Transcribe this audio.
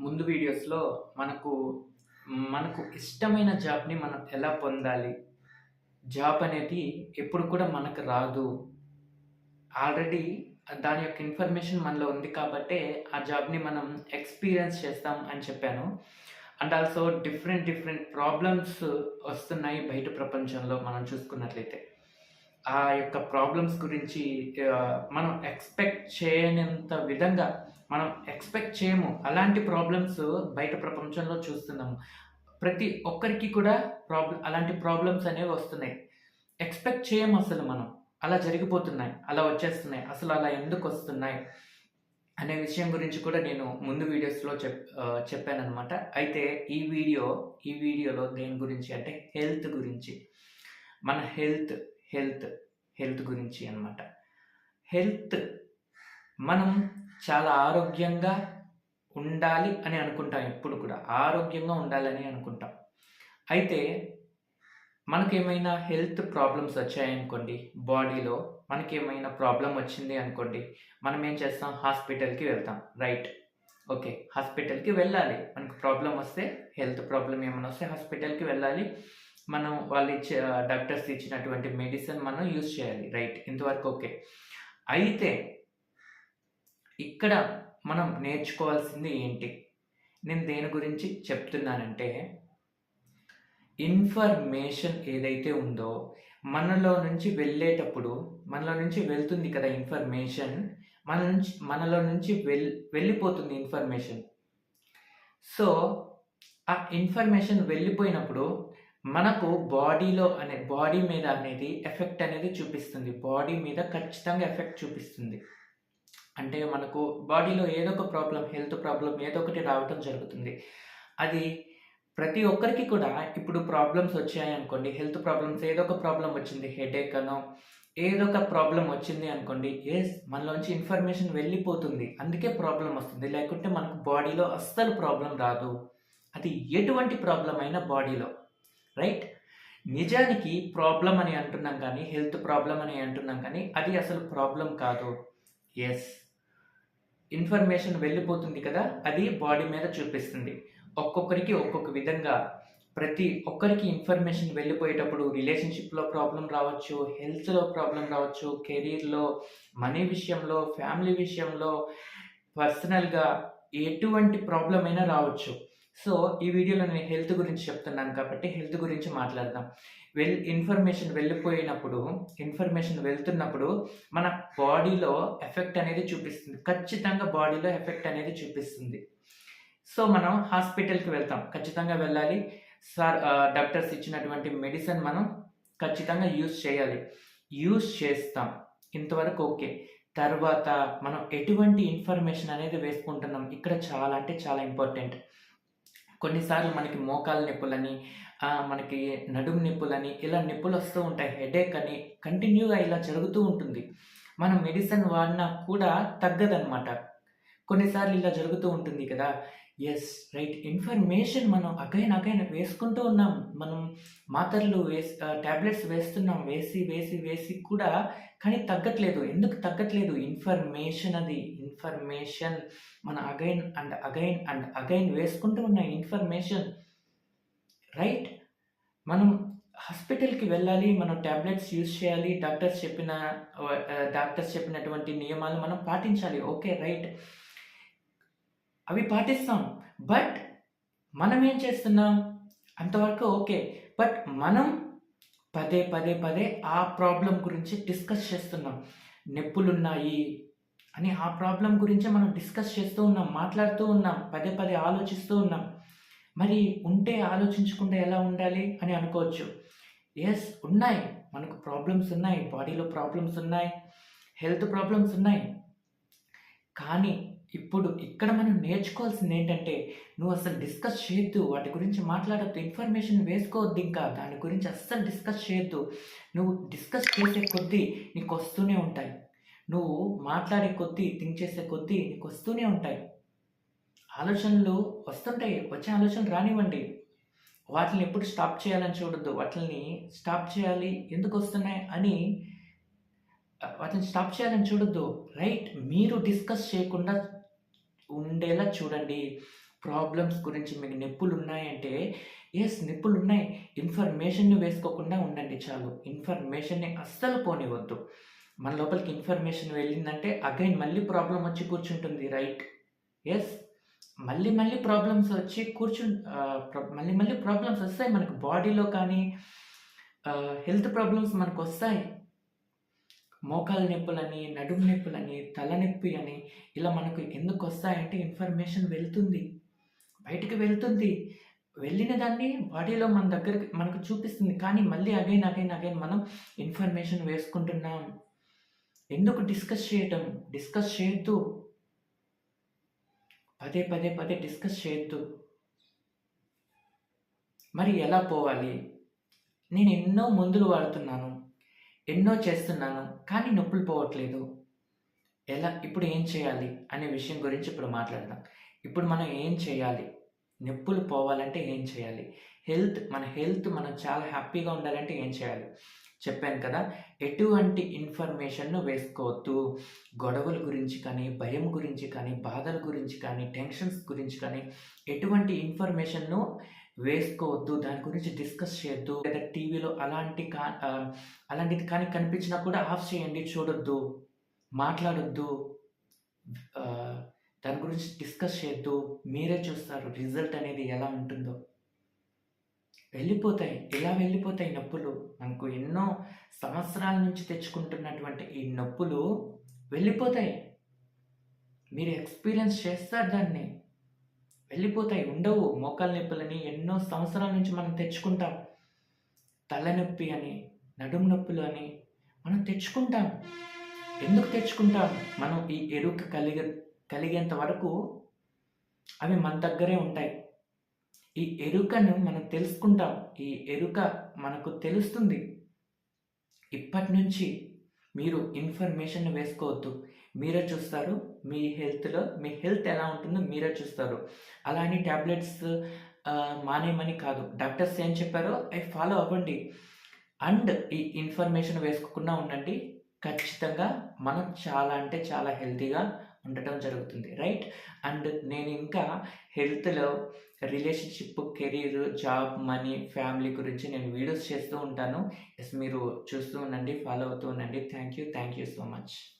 ముందు వీడియోస్‌లో మనకు మనకు ఇష్టమైన జాబ్‌ని మనం ఎలా పొందాలి? జాబ్ అనేది ఎప్పుడు కూడా మనకు రాదు. ఆల్రెడీ దాని యొక్క ఇన్ఫర్మేషన్ మనలో ఉంది కాబట్టే, ఆ జాబ్‌ని మనం ఎక్స్‌పీరియన్స్ చేస్తాం అని చెప్పాను. And also different different problems వస్తున్నాయి బయట ప్రపంచంలో మనం చూసుకున్నట్లయితే. ఆ యొక్క ప్రాబ్లమ్స్ గురించి మనం ఎక్స్‌పెక్ట్ చేయనంత విధంగా మనం ఎక్స్‌పెక్ట్ చేయము. అలాంటి ప్రాబ్లమ్స్ బయట ప్రపంచంలో చూస్తున్నాము. ప్రతి ఒక్కరికి కూడా ప్రాబ్లం అలాంటి ప్రాబ్లమ్స్ అనేవి వస్తున్నాయి. ఎక్స్‌పెక్ట్ చేయము అసలు మనం. అలా జరిగిపోతున్నాయి. అలా వచ్చేస్తున్నాయి. అసలు అలా ఎందుకు వస్తున్నాయి అనే విషయం గురించి కూడా నేను ముందు వీడియోస్‌లో చెప్ చెప్పాను అనమాట అయితే ఈ వీడియో ఈ వీడియోలో దేని గురించి అంటే హెల్త్ గురించి. మన హెల్త్, హెల్త్, హెల్త్ గురించి అనమాట. హెల్త్ మనం చాలా ఆరోగ్యంగా ఉండాలి అని అనుకుంటాం ఎప్పుడు కూడా. ఆరోగ్యంగా ఉండాలని అనుకుంటాం. అయితే మనకేమైనా హెల్త్ ప్రాబ్లమ్స్ వచ్చాయనుకోండి బాడీలో, మనకేమైనా ప్రాబ్లం వచ్చింది అనుకోండి, మనం ఏం చేస్తాం హాస్పిటల్‌కి వెళ్తాం. రైట్. ఓకే. హాస్పిటల్‌కి వెళ్ళాలి. మనకు ప్రాబ్లం వస్తే హెల్త్ ప్రాబ్లం ఏమైనా వస్తే హాస్పిటల్‌కి వెళ్ళాలి. మనం వాళ్ళు ఇచ్చే డాక్టర్స్ ఇచ్చినటువంటి మెడిసిన్ మనం యూజ్ చేయాలి. రైట్. ఇంతవరకు ఓకే. అయితే ఇక్కడ మనం నేర్చుకోవాల్సింది ఏంటి? నేను దేని గురించి చెప్తున్నానంటే ఇన్ఫర్మేషన్ ఏదైతే ఉందో మనలో నుంచి వెళ్ళేటప్పుడు మనలో నుంచి వెళ్తుంది కదా ఇన్ఫర్మేషన్. మన నుంచి మనలో నుంచి వెల్ వెళ్ళిపోతుంది ఇన్ఫర్మేషన్. సో, ఆ ఇన్ఫర్మేషన్ వెళ్ళిపోయినప్పుడు మనకు బాడీలో అనే బాడీ మీద అనేది ఎఫెక్ట్ అనేది చూపిస్తుంది. బాడీ మీద ఖచ్చితంగా ఎఫెక్ట్ చూపిస్తుంది. అంటే మనకు బాడీలో ఏదో ఒక ప్రాబ్లం హెల్త్ ప్రాబ్లం ఏదో ఒకటి రావటం జరుగుతుంది. అది ప్రతి ఒక్కరికి కూడా ఇప్పుడు ప్రాబ్లమ్స్ వచ్చాయనుకోండి హెల్త్ ప్రాబ్లమ్స్ ఏదో ఒక ప్రాబ్లం వచ్చింది. హెడేక్ అనో ఏదో ఒక ప్రాబ్లం వచ్చింది అనుకోండి. ఎస్ మనలోంచి ఇన్ఫర్మేషన్ వెళ్ళిపోతుంది. అందుకే ప్రాబ్లం వస్తుంది. లేకుంటే మనకు బాడీలో అస్సలు ప్రాబ్లం రాదు. అది ఎటువంటి ప్రాబ్లం అయినా బాడీలో. రైట్. నిజానికి ప్రాబ్లం అని అంటున్నాం కానీ హెల్త్ ప్రాబ్లం అని అంటున్నాం కానీ అది అసలు ప్రాబ్లం కాదు. ఎస్ ఇన్ఫర్మేషన్ వెళ్ళిపోతుంది కదా! అది బాడీ మీద చూపిస్తుంది. ఒక్కొక్కరికి ఒక్కొక్క విధంగా ప్రతి ఒక్కరికి ఇన్ఫర్మేషన్ వెళ్ళిపోయేటప్పుడు రిలేషన్‌షిప్‌లో ప్రాబ్లం రావచ్చు, హెల్త్‌లో ప్రాబ్లం రావచ్చు, కెరీర్‌లో, మనీ విషయంలో, ఫ్యామిలీ విషయంలో, పర్సనల్‌గా ఎటువంటి ప్రాబ్లం అయినా రావచ్చు. సో, ఈ వీడియోలో నేను హెల్త్ గురించి చెప్తున్నాను కాబట్టి హెల్త్ గురించి మాట్లాడదాం. వెల్ ఇన్ఫర్మేషన్ వెళ్ళిపోయినప్పుడు ఇన్ఫర్మేషన్ వెళ్తున్నప్పుడు మన బాడీలో ఎఫెక్ట్ అనేది చూపిస్తుంది. ఖచ్చితంగా బాడీలో ఎఫెక్ట్ అనేది చూపిస్తుంది. సో, మనం హాస్పిటల్‌కి వెళ్తాం. ఖచ్చితంగా వెళ్ళాలి. సార్ డాక్టర్స్ ఇచ్చినటువంటి మెడిసిన్ మనం ఖచ్చితంగా యూజ్ చేయాలి. యూజ్ చేస్తాం. ఇంతవరకు ఓకే. తర్వాత మనం ఎటువంటి ఇన్ఫర్మేషన్ అనేది వేసుకుంటున్నాం. ఇక్కడ చాలా అంటే చాలా ఇంపార్టెంట్. కొన్నిసార్లు మనకి మోకాలు నొప్పులని, మనకి నడుము నొప్పులని ఇలా నొప్పులొస్తూ ఉంటాయి. హెడేక్ అని కంటిన్యూగా ఇలా జరుగుతూ ఉంటుంది. మనం మెడిసిన్ వాడినా కూడా తగ్గదనమాట. కొన్నిసార్లు ఇలా జరుగుతూ ఉంటుంది కదా! Yes right. ఇన్ఫర్మేషన్ మనం అగైన్ అగైన్ వేసుకుంటూ ఉన్నాం. మనం మాత్రలు వేస్ ట్యాబ్లెట్స్ టాబ్లెట్స్ వేస్తున్నాం. వేసి, వేసి, వేసి కూడా కానీ తగ్గట్లేదు. ఎందుకు తగ్గట్లేదు? ఇన్ఫర్మేషన్ అది. ఇన్ఫర్మేషన్ మన again and again and again వేసుకుంటూ ఉన్న ఇన్ఫర్మేషన్. రైట్. మనం హాస్పిటల్‌కి వెళ్ళాలి. మనం ట్యాబ్లెట్స్ యూజ్ చేయాలి. డాక్టర్స్ చెప్పిన డాక్టర్స్ చెప్పినటువంటి నియమాలు మనం పాటించాలి. ఓకే. రైట్. అవి పాటిస్తాం. బట్ మనం ఏం చేస్తున్నాం? అంతవరకు ఓకే. బట్ మనం పదే, పదే, పదే ఆ ప్రాబ్లం గురించి డిస్కస్ చేస్తున్నాం. నొప్పులున్నాయి అని ఆ ప్రాబ్లం గురించి మనం డిస్కస్ చేస్తూ ఉన్నాం. మాట్లాడుతూ ఉన్నాం. పదే, పదే ఆలోచిస్తూ ఉన్నాం. మరి ఉంటే ఆలోచించకుండా ఎలా ఉండాలి అని అనుకోవచ్చు. ఎస్ ఉన్నాయి. మనకు ప్రాబ్లమ్స్ ఉన్నాయి. బాడీలో ప్రాబ్లమ్స్ ఉన్నాయి. హెల్త్ ప్రాబ్లమ్స్ ఉన్నాయి. కానీ ఇప్పుడు ఇక్కడ మనం నేర్చుకోవాల్సింది ఏంటంటే నువ్వు అసలు డిస్కస్ చేయొద్దు. వాటి గురించి మాట్లాడద్దు ఇన్ఫర్మేషన్ వేసుకోవద్దు ఇంకా. దాని గురించి అస్సలు డిస్కస్ చేయొద్దు. నువ్వు డిస్కస్ చేసే కొద్దీ నీకు వస్తూనే ఉంటాయి. నువ్వు మాట్లాడే కొద్దీ, థింక్ చేసే కొద్దీ నీకు వస్తూనే ఉంటాయి. ఆలోచనలు వస్తుంటాయి. వచ్చే ఆలోచనలు రానివ్వండి. వాటిని ఎప్పుడు స్టాప్ చేయాలని చూడొద్దు. వాటిని స్టాప్ చేయాలి. ఎందుకు వస్తున్నాయి అని వాటిని స్టాప్ చేయాలని చూడొద్దు. రైట్. మీరు డిస్కస్ చేయకుండా ఉండేలా చూడండి. ప్రాబ్లమ్స్ గురించి మీకు నొప్పులు ఉన్నాయంటే ఎస్ నొప్పులు ఉన్నాయి ఇన్ఫర్మేషన్ని వేసుకోకుండా ఉండండి చాలు. ఇన్ఫర్మేషన్ని అస్సలు పోనివద్దు మన లోపలికి ఇన్ఫర్మేషన్ వెళ్ళిందంటే అగైన్ మళ్ళీ ప్రాబ్లం వచ్చి కూర్చుంటుంది రైట్? ఎస్ మళ్ళీ మళ్ళీ ప్రాబ్లమ్స్ వచ్చి కూర్చు మళ్ళీ మళ్ళీ ప్రాబ్లమ్స్ వస్తాయి మనకు బాడీలో కానీ హెల్త్ ప్రాబ్లమ్స్ మనకు వస్తాయి. మోకాలు నొప్పులని నడుము నొప్పులని తలనొప్పి అని ఇలా మనకు ఎందుకు వస్తాయంటే ఇన్ఫర్మేషన్ వెళ్తుంది. బయటికి వెళ్తుంది. వెళ్ళిన దాన్ని బాడీలో మన దగ్గరికి మనకు చూపిస్తుంది. కానీ మళ్ళీ అగైన్ అగైన్ అగైన్ మనం ఇన్ఫర్మేషన్ వేసుకుంటున్నాం. ఎందుకు డిస్కస్ చేయటం? డిస్కస్ చేయొద్దు. పదే పదే పదే డిస్కస్ చేయొద్దు. మరి ఎలా పోవాలి? నేను ఎన్నో మందులు వాడుతున్నాను. ఎన్నో చేస్తున్నాను కానీ నొప్పులు పోవట్లేదు. ఎలా ఇప్పుడు ఏం చేయాలి అనే విషయం గురించి ఇప్పుడు మాట్లాడదాం. ఇప్పుడు మనం ఏం చేయాలి? నొప్పులు పోవాలంటే ఏం చేయాలి? హెల్త్ మన హెల్త్ మనం చాలా హ్యాపీగా ఉండాలంటే ఏం చేయాలి? చెప్పాను కదా ఎటువంటి ఇన్ఫర్మేషన్ను వేసుకోవద్దు. గొడవల గురించి కానీ భయం గురించి కానీ బాధల గురించి కానీ టెన్షన్స్ గురించి కానీ ఎటువంటి ఇన్ఫర్మేషన్ను వేసుకోవద్దు దాని గురించి డిస్కస్ చేయొద్దు. లేదా టీవీలో అలాంటి కా అలాంటిది కానీ కనిపించినా కూడా ఆఫ్ చేయండి చూడొద్దు మాట్లాడొద్దు. దాని గురించి డిస్కస్ చేయొద్దు. మీరే చూస్తారు రిజల్ట్ అనేది ఎలా ఉంటుందో. వెళ్ళిపోతాయి ఇలా వెళ్ళిపోతాయి నొప్పులు. మనకు ఎన్నో సంవత్సరాల నుంచి తెచ్చుకుంటున్నటువంటి ఈ నొప్పులు వెళ్ళిపోతాయి. మీరు ఎక్స్పీరియన్స్ చేస్తారు దాన్ని. వెళ్ళిపోతాయి ఉండవు. మోకాలు నొప్పులని ఎన్నో సంవత్సరాల నుంచి మనం తెచ్చుకుంటాం. తలనొప్పి అని నడుము నొప్పులు అని మనం తెచ్చుకుంటాం. ఎందుకు తెచ్చుకుంటాం? మనం ఈ ఎరుక కలిగ కలిగేంత వరకు అవి మన దగ్గరే ఉంటాయి. ఈ ఎరుకను మనం తెలుసుకుంటాం. ఈ ఎరుక మనకు తెలుస్తుంది. ఇప్పటి నుంచి మీరు ఇన్ఫర్మేషన్ వేసుకోవద్దు. మీరే చూస్తారు. మీ హెల్త్లో మీ హెల్త్ ఎలా ఉంటుందో మీరే చూస్తారు. అలా అని ట్యాబ్లెట్స్ మానేయమని కాదు. డాక్టర్స్ ఏం చెప్పారో అవి ఫాలో అవ్వండి. అండ్ ఈ ఇన్ఫర్మేషన్ వేసుకోకుండా ఉండండి. ఖచ్చితంగా మనం చాలా అంటే చాలా హెల్తీగా ఉండటం జరుగుతుంది. రైట్? అండ్ నేను ఇంకా హెల్త్లో relationship career job money family గురించి నేను వీడియోస్ చేస్తూ ఉంటాను. ఎస్ మీరు చూస్తూ ఉండండి ఫాలో అవుతూ ఉండండి. Thank you. Thank you so much.